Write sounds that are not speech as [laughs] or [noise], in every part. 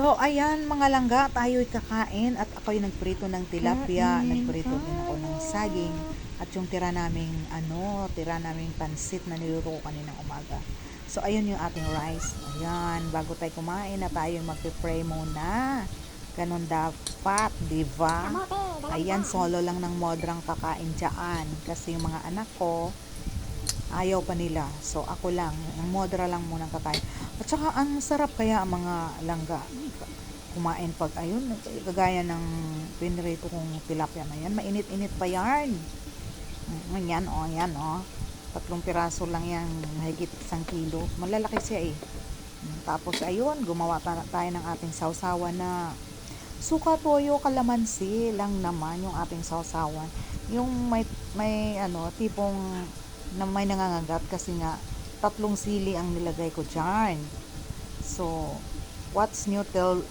So, ayan mga langga, tayo'y kakain at ako'y nagprito ng tilapia, Kain nagprito din ako ng saging at yung tira naming ano, tira naming pansit na niluto ko kaninang umaga. So, ayun yung ating rice. Ayan, bago tayo kumain na tayo magpe-pray muna. Ganon dapat, di ba? Ayan, solo lang ng modrang kakain dyan. Kasi yung mga anak ko, ayaw pa nila. So, ako lang. Ang modra lang muna kakain. At saka, ang sarap kaya ang mga langga. Kumain pag, ayun, kagaya ng pinrito kong tilapia na yan. Mainit-init pa yan. Mm, yan, o, oh, yan, o. Oh. Tatlong piraso lang yan, mahigit isang kilo. Malalaki siya eh. Mm, Tapos, ayun, gumawa ta- tayo ng ating sausawan na suka toyo kalamansi lang naman yung ating sausawan. Yung may, may ano, tipong na may nangangagat kasi nga tatlong sili ang nilagay ko dyan. So, what's new till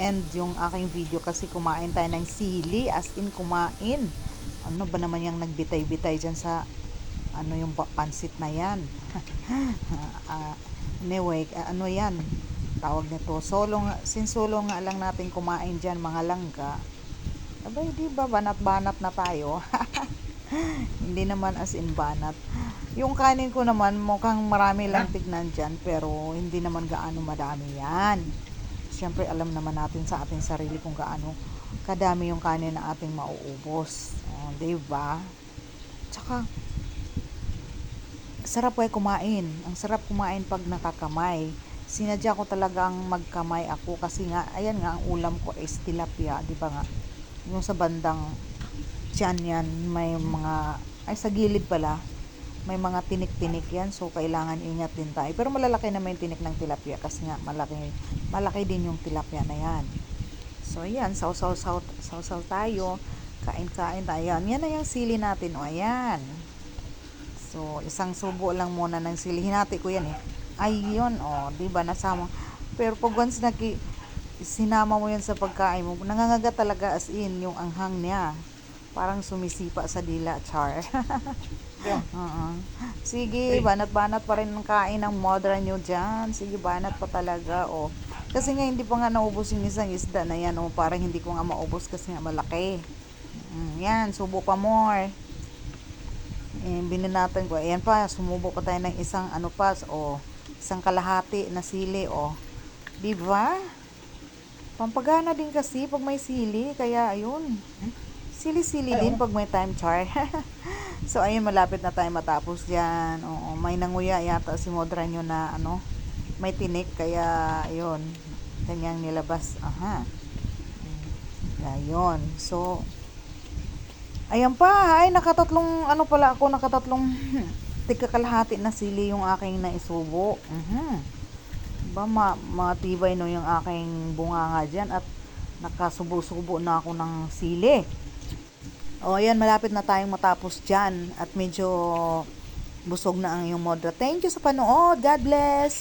end yung aking video kasi kumain tayo ng sili as in kumain. Ano ba naman yung nagbitay-bitay dyan sa ano yung pansit na yan. [laughs] Ah, anyway, ah, ano yan? Tawag nito. Solo nga, since solo nga lang natin kumain dyan mga langga. Abay, di ba banat-banat na tayo? [laughs] Hindi naman as in banat. Yung kanin ko naman, mukhang marami lang tignan dyan, pero hindi naman gaano madami yan. Siyempre, alam naman natin sa ating sarili kung gaano kadami yung kanin na ating mauubos. Oh, di ba? Tsaka, sarap ay kumain. Ang sarap kumain pag nakakamay. Sinadya ko talagang magkamay ako kasi nga, ayan nga, ang ulam ko is tilapia, di ba nga? Yung sa bandang tiyan yan, may mga, ay sa gilid pala, may mga tinik-tinik yan, so kailangan ingat din tayo. Pero malalaki naman yung tinik ng tilapia kasi nga malaki, malaki din yung tilapia na yan. So ayan, saw-saw-saw saw tayo, kain-kain tayo. Yan, yan na yung sili natin, o ayan. So, isang subo lang muna ng sili. Hinati ko yan eh. Ayun, oh, di ba nasama. Pero pag once naki, sinama mo yan sa pagkain mo, nangangagat talaga as in yung anghang niya. Parang sumisipa sa dila, char. [laughs] Oo. Sige, banat-banat pa rin ang kain ng modern nyo dyan. Sige, banat pa talaga, oh. Kasi nga hindi pa nga naubos yung isang isda na yan, oh. Parang hindi ko nga maubos kasi nga malaki. Mm, yan, subo pa more eh, bininatan ko. Ayan pa, sumubo pa tayo ng isang ano pa, o isang kalahati na sili, o. Di ba? Pampagana din kasi pag may sili, kaya ayun. Sili-sili din pag may time char. [laughs] so, ayun, malapit na tayo matapos dyan. Oo, may nanguya yata si Modra nyo na ano, may tinik, kaya ayun, kanyang nilabas. Aha. Ayun. So, Ayan pa, ay nakatatlong, ano pala ako, nakatatlong tika kalahati na sili yung aking naisubo. Mhm. Ba, ma matibay no yung aking bunganga dyan at nakasubo-subo na ako ng sili. O, ayan, malapit na tayong matapos dyan at medyo busog na ang iyong modra. Thank you sa panood. God bless!